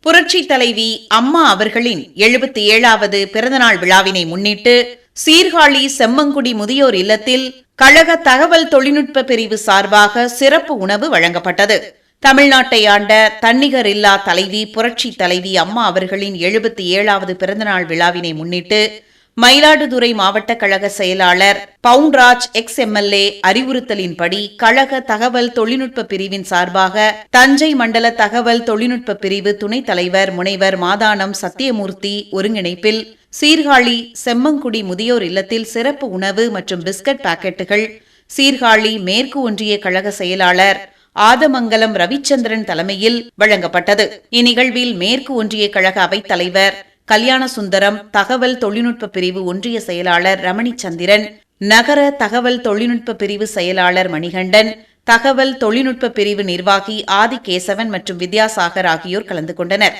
புரட்சி தலைவி அம்மா அவர்களின் எழுபத்தி ஏழாவது பிறந்தநாள் விழாவினை முன்னிட்டு சீர்காழி செம்மங்குடி முதியோர் இல்லத்தில் கழக தகவல் தொழில்நுட்ப பிரிவு சார்பாக சிறப்பு உணவு வழங்கப்பட்டது. தமிழ்நாட்டை ஆண்ட தன்னிகர் இல்லா தலைவி புரட்சி தலைவி அம்மா அவர்களின் எழுபத்தி ஏழாவது பிறந்தநாள் விழாவினை முன்னிட்டு மயிலாடுதுறை மாவட்ட கழக செயலாளர் பவுன்ராஜ் எக்ஸ் எம்எல்ஏ அறிவுறுத்தலின்படி கழக தகவல் தொழில்நுட்ப பிரிவின் சார்பாக தஞ்சை மண்டல தகவல் தொழில்நுட்ப பிரிவு துணைத் தலைவர் முனைவர் மாதானம் சத்தியமூர்த்தி ஒருங்கிணைப்பில் சீர்காழி செம்மங்குடி முதியோர் இல்லத்தில் சிறப்பு உணவு மற்றும் பிஸ்கட் பாக்கெட்டுகள் சீர்காழி மேற்கு ஒன்றிய கழக செயலாளர் ஆதமங்கலம் ரவிச்சந்திரன் தலைமையில் வழங்கப்பட்டது. இந்நிகழ்வில் மேற்கு ஒன்றிய கழக அவைத் தலைவர் கல்யாண சுந்தரம் தகவல் தொழில்நுட்ப பிரிவு ஒன்றிய செயலாளர் ரமணி சந்திரன் நகர தகவல் தொழில்நுட்ப பிரிவு செயலாளர் மணிகண்டன் தகவல் தொழில்நுட்ப பிரிவு நிர்வாகி ஆதிகேசவன் மற்றும் வித்யாசாகர் ஆகியோர் கலந்து கொண்டனர்.